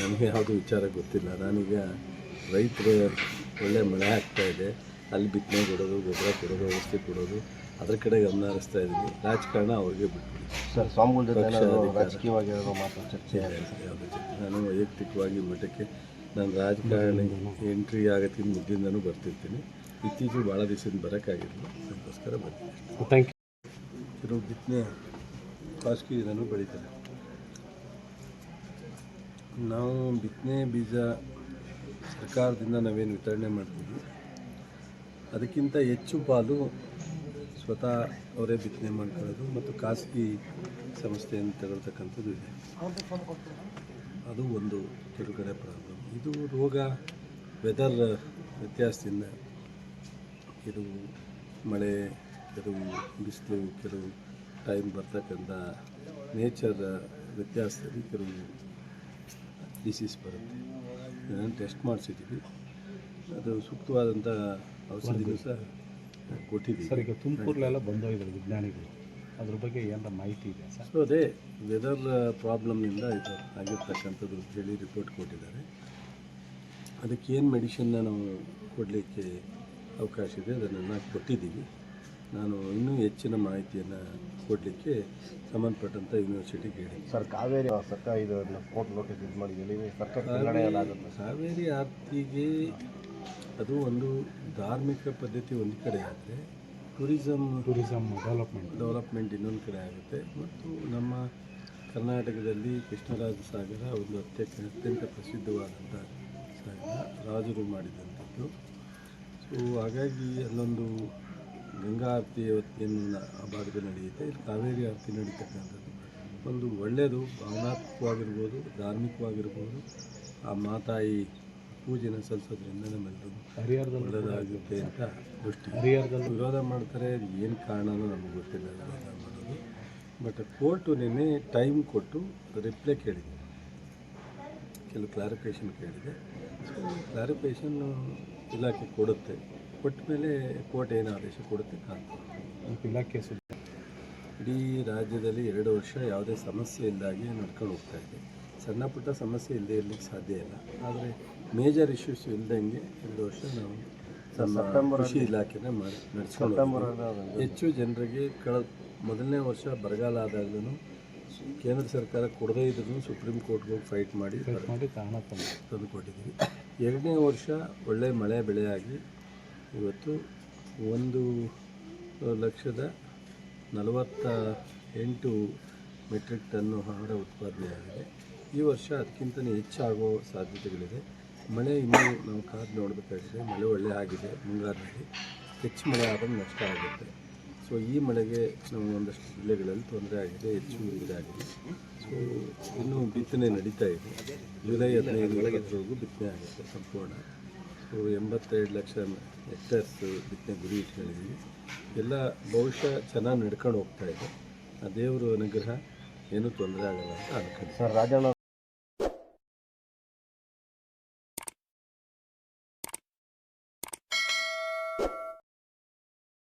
ನನಗೆ ಯಾವುದು ವಿಚಾರ ಗೊತ್ತಿಲ್ಲ. ನಾನೀಗ ರೈತರು ಒಳ್ಳೆ ಮಳೆ ಆಗ್ತಾ ಇದೆ. ಅಲ್ಲಿ ಬಿತ್ತನೆ ಕೊಡೋದು ಗೊಬ್ಬರ ಕೊಡೋದು ಔಷಧಿ ಕೊಡೋದು ಅದ್ರ ಕಡೆ ಗಮನ ಹರಿಸ್ತಾ ಇದ್ದೀನಿ ರಾಜಕಾರಣ ಅವ್ರಿಗೆ ಬಿಟ್ಟು ಸರ್ ಸ್ವಾಮಿಗಳ ರಾಜಕೀಯವಾಗಿ ಮಾತು ಚರ್ಚೆ ನಾನು ವೈಯಕ್ತಿಕವಾಗಿ ಮಠಕ್ಕೆ ನಾನು ರಾಜಕಾರಣ ಎಂಟ್ರಿ ಆಗತ್ತಿನ ಮುದ್ದಿಂದನೂ ಬರ್ತಿರ್ತೀನಿ. ಇತ್ತೀಚೆಗೆ ಭಾಳ ದಿವಸದಿಂದ ಬರೋಕ್ಕಾಗಿರಲಿಲ್ಲ ಅದಕ್ಕೋಸ್ಕರ ಬರ್ತೀನಿ. ಥ್ಯಾಂಕ್ ಯು ಕೆಲವು ಬಿತ್ತನೆ ಖಾಸಗಿ ಇದನ್ನು ಬೆಳೀತಾರೆ. ನಾವು ಬಿತ್ತನೆ ಬೀಜ ಸರ್ಕಾರದಿಂದ ನಾವೇನು ವಿತರಣೆ ಮಾಡ್ತೀವಿ. ಅದಕ್ಕಿಂತ ಹೆಚ್ಚು ಪಾಲು ಸ್ವತಃ ಅವರೇ ಬಿತ್ತನೆ ಮಾಡ್ಕೊಳ್ಳೋದು ಮತ್ತು ಖಾಸಗಿ ಸಂಸ್ಥೆಯನ್ನು ತಗೊಳ್ತಕ್ಕಂಥದ್ದು ಇದೆ. ಅದು ಒಂದು ಕಡೆ ಪ್ರಾಬ್ಲಮ್ ಇದು ರೋಗ ವೆದರ್ ವ್ಯತ್ಯಾಸದಿಂದ ಕೆಲವು ಮಳೆ, ಕೆಲವು ಬಿಸಿಲು, ಕೆಲವು ಟೈಮ್ ಬರ್ತಕ್ಕಂಥ ನೇಚರ್ ವ್ಯತ್ಯಾಸದಲ್ಲಿ ಕೆಲವು ಡಿಸೀಸ್ ಬರುತ್ತೆ. ಇದನ್ನು ಟೆಸ್ಟ್ ಮಾಡಿಸಿದ್ದೀವಿ ಅದು ಸೂಕ್ತವಾದಂಥ ಔಷಧಿನೂ ಸಹ ಕೊಟ್ಟಿದ್ದೀವಿ. ಸರ್ ಈಗ ತುಮಕೂರಲ್ಲೆಲ್ಲ ಬಂದೋಗಿದ್ದಾರೆ ವಿಜ್ಞಾನಿಗಳು. ಅದ್ರ ಬಗ್ಗೆ ಏನಾರ ಮಾಹಿತಿ ಇದೆ ಸರ್? ಸೊ ಅದೇ ವೆದರ್ ಪ್ರಾಬ್ಲಮ್ನಿಂದ ಇದು ಆಗಿರ್ತಕ್ಕಂಥದ್ದು ಅಂತ ಹೇಳಿ ರಿಪೋರ್ಟ್ ಕೊಟ್ಟಿದ್ದಾರೆ. ಅದಕ್ಕೆ ಏನು ಮೆಡಿಷನ್ನ ನಾವು ಕೊಡಲಿಕ್ಕೆ ಅವಕಾಶ ಇದೆ ಅದನ್ನು ಕೊಟ್ಟಿದ್ದೀವಿ. ನಾನು ಇನ್ನೂ ಹೆಚ್ಚಿನ ಮಾಹಿತಿಯನ್ನು ಕೊಡಲಿಕ್ಕೆ ಸಂಬಂಧಪಟ್ಟಂಥ ಯೂನಿವರ್ಸಿಟಿಗೆ ಹೇಳಿ ಸರ್ ಕಾವೇರಿ ಸರ್ಕಾರ ಇದು ಕೋರ್ಟ್ ನೋಟಿಸ್ ಇದು ಮಾಡಿದ್ದೀವಿ ಸರ್ಕಾರ ಕಾವೇರಿ ಆರ್ತಿಗೆ ಅದು ಒಂದು ಧಾರ್ಮಿಕ ಪದ್ಧತಿ ಒಂದು ಕಡೆ ಆದರೆ ಟೂರಿಸಮ್ ಟೂರಿಸಮ್ ಡೆವಲಪ್ಮೆಂಟ್ ಡೆವಲಪ್ಮೆಂಟ್ ಇನ್ನೊಂದು ಕಡೆ ಆಗುತ್ತೆ. ಮತ್ತು ನಮ್ಮ ಕರ್ನಾಟಕದಲ್ಲಿ ಕೃಷ್ಣರಾಜ ಸಾಗರ ಒಂದು ಅತ್ಯಂತ ಅತ್ಯಂತ ಪ್ರಸಿದ್ಧವಾದಂಥ ಸಾಗರ ರಾಜರು ಮಾಡಿದಂಥದ್ದು. ಸೊ ಹಾಗಾಗಿ ಅಲ್ಲೊಂದು ಗಂಗಾ ಆರತಿ ಇವತ್ತಿನ ಆ ಭಾಗದಲ್ಲಿ ನಡೆಯುತ್ತೆ. ಇಲ್ಲಿ ಕಾವೇರಿ ಆರತಿ ನಡೀತಕ್ಕಂಥದ್ದು. ಒಂದು ಒಳ್ಳೆಯದು ಭಾವನಾತ್ಮಕವಾಗಿರ್ಬೋದು ಧಾರ್ಮಿಕವಾಗಿರ್ಬೋದು. ಆ ಮಾತಾಯಿ ಪೂಜೆನ ಸಲ್ಲಿಸೋದ್ರಿಂದ ನಮ್ಮೆಲ್ಲರಿಗೂ ಹರಿಹರದಲ್ಲಿ ಒಳ್ಳೆಯದಾಗುತ್ತೆ ಅಂತ ದೃಷ್ಟಿ ಹರಿಹರದಲ್ಲಿ ವಿರೋಧ ಮಾಡ್ತಾರೆ ಏನು ಕಾರಣನೂ ನಮಗೆ ಗೊತ್ತಿಲ್ಲ ವಿರೋಧ ಮಾಡೋದು. ಬಟ್ ಕೋರ್ಟು ನಿನ್ನೆ ಟೈಮ್ ಕೊಟ್ಟು ರಿಪ್ಲೈ ಕೇಳಿದೆ. ಕೆಲವು ಕ್ಲಾರಿಫಿಕೇಷನ್ ಕೇಳಿದೆ. ಸೊ ಕ್ಲಾರಿಫಿಕೇಷನ್ ಇಲಾಖೆ ಕೊಡುತ್ತೆ. ಕೊಟ್ಟ ಮೇಲೆ ಕೋರ್ಟ್ ಏನು ಆದೇಶ ಕೊಡುತ್ತೆ ಕಾಣ್ತೀವಿ ಇಲಾಖೆ ಸುದ್ದಿ. ಇಡೀ ರಾಜ್ಯದಲ್ಲಿ ಎರಡು ವರ್ಷ ಯಾವುದೇ ಸಮಸ್ಯೆ ಇಲ್ಲದಾಗಿ ನಡ್ಕೊಂಡು ಹೋಗ್ತಾ ಇದೆ. ಸಣ್ಣ ಪುಟ್ಟ ಸಮಸ್ಯೆ ಇಲ್ಲದೆ ಇರಲಿಕ್ಕೆ ಸಾಧ್ಯ ಇಲ್ಲ. ಆದರೆ ಮೇಜರ್ ಇಶ್ಯೂಸ್ ಇಲ್ದಂಗೆ ಎರಡು ವರ್ಷ ನಾವು ಸೆಪ್ಟೆಂಬರ್ ಕೃಷಿ ಇಲಾಖೆನ ಮಾಡಿ ನಡೆಸ್ಕೊಂಡು. ಹೆಚ್ಚು ಜನರಿಗೆ ಕಳೆದ ಮೊದಲನೇ ವರ್ಷ ಬರಗಾಲ ಆದಾಗಲೂ ಕೇಂದ್ರ ಸರ್ಕಾರ ಕೊಡದೇ ಇದ್ರೂ ಸುಪ್ರೀಂ ಕೋರ್ಟ್ಗೆ ಹೋಗಿ ಫೈಟ್ ಮಾಡಿ ತಂದುಕೊಟ್ಟಿದ್ದೀವಿ. ಎರಡನೇ ವರ್ಷ ಒಳ್ಳೆ ಮಳೆ ಬೆಳೆಯಾಗಿ ಇವತ್ತು ಒಂದು ಲಕ್ಷದ ನಲವತ್ತ ಎಂಟು ಮೆಟ್ರಿಕ್ ಟನ್ನು ಆಹಾರ ಉತ್ಪಾದನೆಯಾಗಿದೆ ಈ ವರ್ಷ ಅದಕ್ಕಿಂತ ಹೆಚ್ಚಾಗೋ ಸಾಧ್ಯತೆಗಳಿದೆ. ಮಳೆ ಇನ್ನೂ ನಾವು ಕಾದು ನೋಡಬೇಕಾಗಿದೆ. ಮಳೆ ಒಳ್ಳೆ ಆಗಿದೆ ಮುಂಗಾರಿನಲ್ಲಿ. ಹೆಚ್ಚು ಮಳೆ ಆದರೆ ನಷ್ಟ ಆಗುತ್ತೆ. ಸೊ ಈ ಮಳೆಗೆ ನಮ್ಮ ಒಂದಷ್ಟು ಜಿಲ್ಲೆಗಳಲ್ಲಿ ತೊಂದರೆ ಆಗಿದೆ, ಹೆಚ್ಚು ಇದಾಗಿದೆ. ಸೊ ಇನ್ನೂ ಬಿತ್ತನೆ ನಡೀತಾ ಇದೆ. ಜುಲೈ ಹದಿನೈದರೊಳಗೆ ಬಿತ್ತನೆ ಆಗುತ್ತೆ ಸಂಪೂರ್ಣ. ಎಂಬತ್ತೆರಡು ಲಕ್ಷ ಹೆಕ್ಟರ್ಸ್ ಬಿತ್ತನೆ ಗುರಿ ಇಟ್ಕೊಂಡಿದ್ದೀವಿ ಎಲ್ಲ ಬಹುಶಃ ಚೆನ್ನಾಗಿ ನಡ್ಕೊಂಡು ಹೋಗ್ತಾ ಇದೆ. ಆ ದೇವರು ಅನುಗ್ರಹ ಏನೂ ತೊಂದರೆ ಆಗಲ್ಲ ಅಂತ ಅನ್ಕೊಂಡು ಸರ್, ರಾಜಣ್ಣ